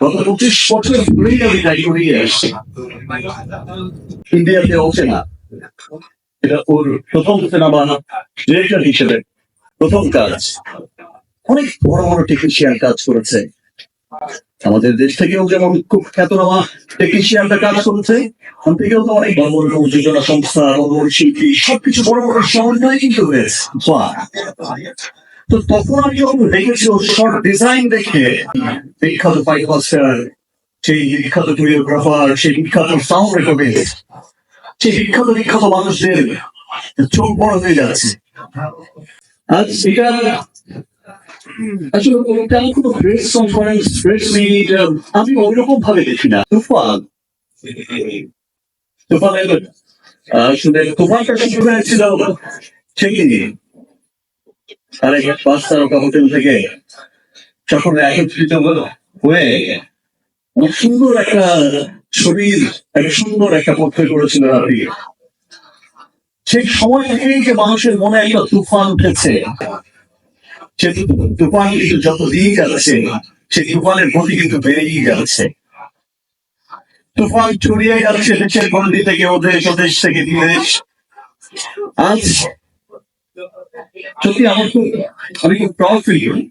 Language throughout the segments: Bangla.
পঁচিশ ধরেই আমি আসছি ইন্ডিয়াতে এটা ওর প্রথম ডিরেক্টর হিসেবে প্রথম কাজ। অনেক বড় বড় টেকনিশিয়ান কাজ করেছে। আমাদের দেশ থেকেও যেমন খুব খ্যাতনামা টেকনিশিয়ানরা কাজ করেছে, ওখান থেকেও তো অনেক বড় বড় যোজনা সংস্থা বড় বড় শিল্পী, সবকিছু বড় বড় সমন্বয় কিন্তু হয়েছে। তো তখন আমি যখন দেখেছি ওর শর্ট ডিজাইন দেখে, বিখ্যাত ফাইভ মাস্টার সেই বিখ্যাত কোরিওগ্রাফার সেই বিখ্যাত সাউন্ড রেকর্ডিং সেই বিখ্যাত বিখ্যাত মানুষদের চোখ বড় হয়ে যাচ্ছে। আজ এটা আসলে কোনো প্রেস কনফারেন্স প্রেস মিট আমি ওইরকম ভাবে দেখি না। তুফান। তুফানের আসলে তুফানটা শুরু হয়েছিল আরে পাঁচ তারকা হোটেল থেকে সকলে একত্রিত হয়ে সুন্দর একটা শরীর, একটা সুন্দর একটা পথে করেছিল আপনি সেই সময় থেকেই যে মানুষের মনে একটা তুফান উঠেছে। সে তুফান কিন্তু যত দিন যাচ্ছে, সেই তুফানের গতি কিন্তু বেড়েই যাচ্ছে। তুফান ছড়িয়ে যাচ্ছে দেশের গন্ডি থেকে ওদেশ ওদেশ থেকে বিদেশ। আজ সত্যি আমার খুব আমি খুব প্রাউড ফিল করি,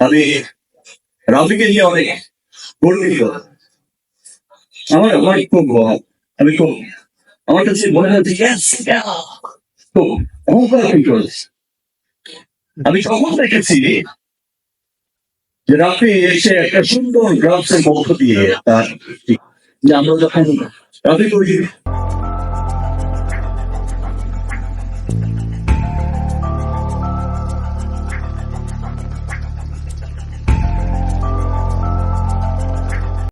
আমি রাবিকে নিয়ে অনেক গর্বিত। আমার আমার খুব আমি খুব, আমার কাছে মনে হয় আমি তখন দেখেছি যে রাতে এসে একটা সুন্দর গ্রাফসের মধ্য দিয়ে তার যে আমরা যখন রাতে তৈরি